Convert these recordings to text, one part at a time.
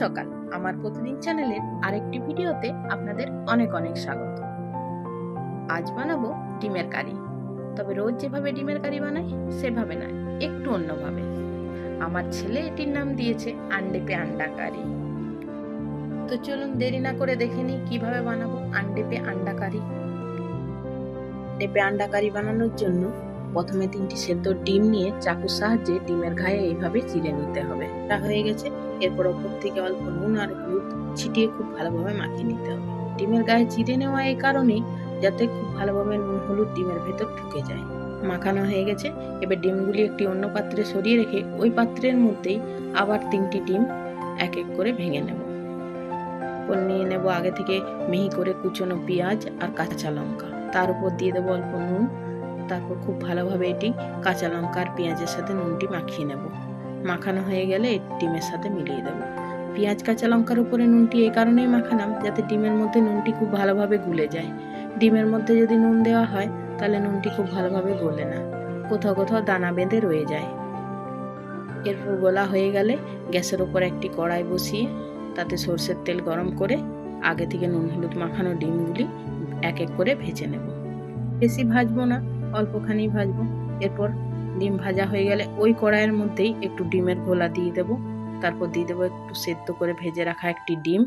সকাল। আমার প্রতিদিন চ্যানেলের আরেকটি ভিডিওতে আপনাদের অনেক অনেক স্বাগত। আজ বানাবো ডিমের কারি। তবে রোজ যেভাবে ডিমের কারি বানাই সেভাবে নয়, একটু অন্যভাবে। আমার ছেলে এটির নাম দিয়েছে আন্ডে পে আন্ডা কারি। তো চলুন দেরি না করে দেখে নিই কীভাবে বানাবো আন্ডে পে আন্ডা কারি। আন্ডে পে আন্ডা কারি বানানোর জন্য প্রথমে তিনটি সেদ্ধ ডিম নিয়ে চাকুর সাহায্যে ডিমের গায়ে এইভাবে চিড়ে নিতে হবে। তা হয়ে গেছে, এরপর ওপর থেকে অল্প নুন আর হলুদ ছিটিয়ে খুব ভালোভাবে মাখিয়ে নিতে হবে। ডিমের গায়ে চিড়ে নেওয়া এই কারণেই যাতে খুব ভালোভাবে নুন, হলুদ ডিমের ভেতর ঢুকে যায়। মাখানো হয়ে গেছে। এবার ডিমগুলি একটি অন্য পাত্রে সরিয়ে রেখে ওই পাত্রের মধ্যেই আবার তিনটি ডিম এক এক করে ভেঙে নেব। নিয়ে নেব আগে থেকে মিহি করে কুচনো পেঁয়াজ আর কাঁচা লঙ্কা। তার উপর দিয়ে দেবো অল্প নুন। তারপর খুব ভালোভাবে এটি কাঁচা লঙ্কা আর পেঁয়াজের সাথে নুনটি মাখিয়ে নেব। মাখানো হয়ে গেলে ডিমের সাথে মিলিয়ে দেবো। পেঁয়াজ, কাঁচা লঙ্কার উপরে নুনটি এই কারণেই মাখালাম যাতে ডিমের মধ্যে নুনটি খুব ভালোভাবে গুলে যায়। ডিমের মধ্যে যদি নুন দেওয়া হয়, তাহলে নুনটি খুব ভালোভাবে গলে না। কোথাও কোথাও দানা বেঁধে রয়ে যায়। এরপর গোলা হয়ে গেলে গ্যাসের ওপর একটি কড়াই বসিয়ে তাতে সর্ষের তেল গরম করে আগে থেকে নুন হলুদ মাখানো ডিমগুলি এক এক করে ভেজে নেব। বেশি ভাজবো না, অল্পখানি ভাজবো। এরপর ডিম ভাজা হয়ে গেলে ওই কড়াইয়ের মধ্যেই একটু ডিমের গোলা দিয়ে দেব। তারপর দিয়ে দেবো একটু সেদ্ধ করে ভেজে রাখা একটি ডিম।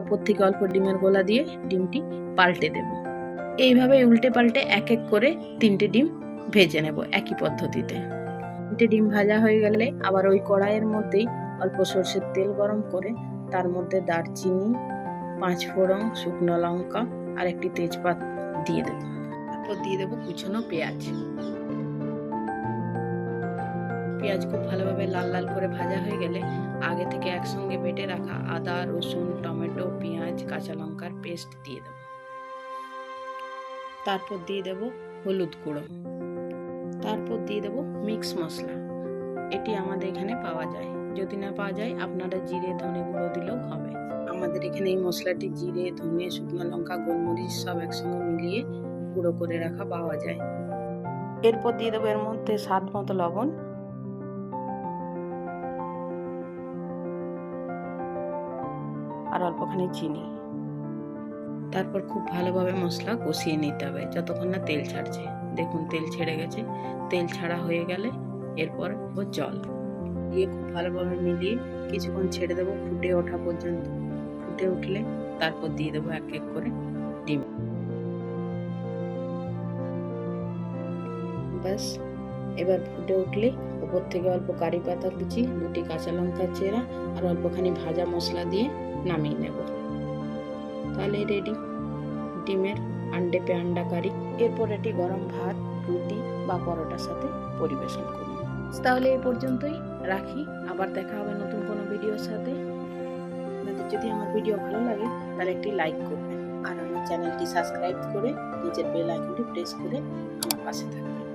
ওপর থেকে অল্প ডিমের গোলা দিয়ে ডিমটি পাল্টে দেব। এইভাবে উল্টে পাল্টে এক এক করে তিনটে ডিম ভেজে নেব একই পদ্ধতিতে। তিনটে ডিম ভাজা হয়ে গেলে আবার ওই কড়াইয়ের মধ্যেই অল্প সর্ষের তেল গরম করে তার মধ্যে দারচিনি, পাঁচ ফোড়ন, শুকনো লঙ্কা আর একটি তেজপাত দিয়ে দেবো। তারপর দিয়ে দেবো কুচনো পেঁয়াজ। পেঁয়াজ খুব ভালোভাবে লাল লাল করে ভাজা হয়ে গেলে আগে থেকে একসঙ্গে বেটে রাখা আদা, রসুন, টমেটো, পেঁয়াজ, কাঁচা লঙ্কার পেস্ট দিয়ে দেবো। তারপর দিয়ে দেব হলুদ গুঁড়ো। তারপর দিয়ে দেব মিক্স মশলা। এটি আমাদের এখানে পাওয়া যায়। যদি না পাওয়া যায়, আপনারা জিরে, ধনে গুঁড়ো দিলেও হবে। আমাদের এখানে এই মশলাটি জিরে, ধনে, শুকনো লঙ্কা, গোলমরিচ সব একসঙ্গে মিলিয়ে গুঁড়ো করে রাখা পাওয়া যায়। এরপর দিয়ে দেবো এর মধ্যে স্বাদ মতো লবণ। আর অল্পখানি চিনি। তারপর খুব ভালোভাবে মশলা কষিয়ে নিতে হবে। যতক্ষণ না তেল ছাড়ছে। দেখুন, তেল ছেড়ে গেছে। তেল ছাড়া হয়ে গেলে এরপর দেবো জল। দিয়ে খুব ভালোভাবে মিলিয়ে কিছুক্ষণ ছেড়ে দেবো ফুটে ওঠা পর্যন্ত। ফুটে উঠলে তারপর দিয়ে দেবো এক এক করে ডিম। ব্যাস, এবার ফুটে উঠলে উপর থেকে অল্প কারি পাতা কুচি, দুটি কাঁচা লঙ্কা চেরা আর অল্পখানি ভাজা মশলা দিয়ে নামিয়ে নেব। তাহলে রেডি ডিমের আন্ডে পে আন্ডা কারি, এরপর এটি গরম ভাত, রুটি বা পরোটার সাথে পরিবেশন করুন। তাহলে এই পর্যন্তই রাখি। আবার দেখা হবে নতুন কোনো ভিডিওর সাথে। আপনাদের যদি আমার ভিডিও ভালো লাগে, তাহলে একটি লাইক করবেন। আর আমার চ্যানেলটি সাবস্ক্রাইব করে নিজের বেল আইকনটি প্রেস করে আমার পাশে থাকবেন।